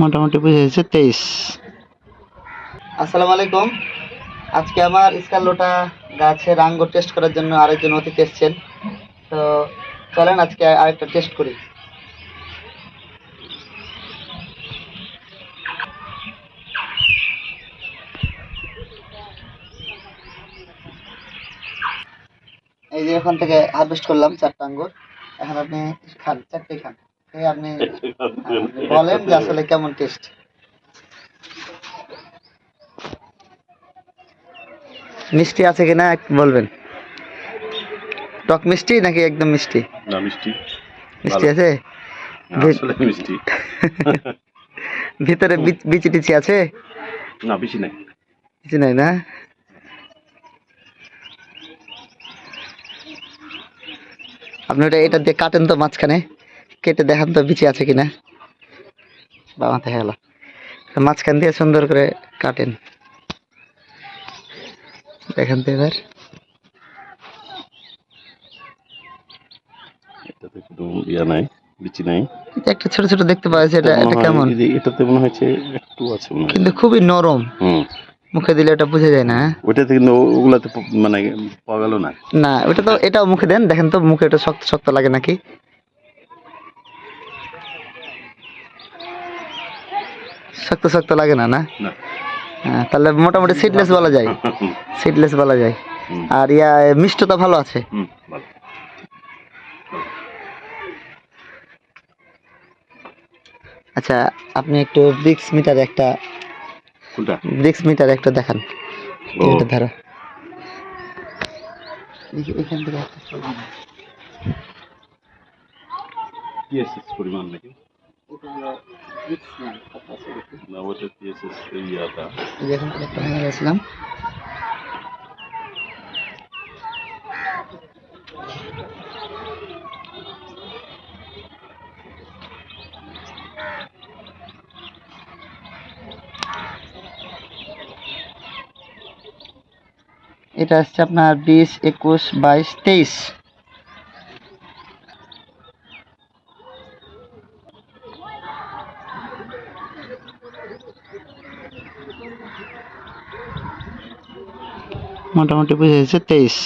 মোটামুটি বুঝে গেছে, তেইশ। আসসালামু আলাইকুম। আজকে আমার স্কারলোটা গাছের আঙ্গুর টেস্ট করার জন্য আরেকজন অতিথি এসছেন। তো চলেন আজকে আরেকটা টেস্ট করি। এই যে এখান থেকে হারভেস্ট করলাম চারটা আঙ্গুর। এখন আপনি খান চারটে খান। আপনি বলেন যে আসলে কেমন টেস্ট মিষ্টি আছে কিনা বলবেন। টক মিষ্টি নাকি একদম মিষ্টি? না মিষ্টি। মিষ্টি। আছে? আসলে মিষ্টি। ভিতরে বিচি টিচি আছে? না বেশি নাই। কিছু নাই না? আপনি ওটা এটা দিয়ে কাটেন তো মাঝখানে। কেটে দেখান তো বিচি আছে কিনা। বা মাথায় গেল মাঝখান দিয়ে সুন্দর করে কাটেন। দেখেন তো এবার। ইয়া নাই বিচি নাই। একটা ছোট ছোট দেখতে পাওয়া যাচ্ছে এটা এটা কেমন? এটাতে মনে হচ্ছে একটু আছে মনে কিন্তু খুবই নরম। হুম। মুখে দিলে ওটা বোঝা যায় না? ওইটাতে কিন্তু ওগুলাতে মানে পাওয়া গেল না। না ওটা তো এটাও মুখে দেন দেখেন তো মুখে এটা শক্ত শক্ত লাগে নাকি? শক্ত শক্ত লাগে না না? হ্যাঁ, তাহলে মোটামুটি সিডলেস বলা যায়। সিডলেস বলা যায়। আর ইয়া মিষ্টতা ভালো আছে? আচ্ছা আপনি একটু ব্রিক্স মিটার একটা ব্রিক্স মিটার একটা দেখান। এটা ধরো। দেখি, এখান থেকে একটা পরিমাণ নাকি? এটা হলো bricks না, কত আছে দেখি। না ওটা টিএসএস ইয়াটা এই যে এখান থেকে একটা ভেঙে গেছিলাম এটা হচ্ছে আপনার বিশ একুশ বাইশ তেইশ মোটামুটি বুঝে গেছে তেইশ।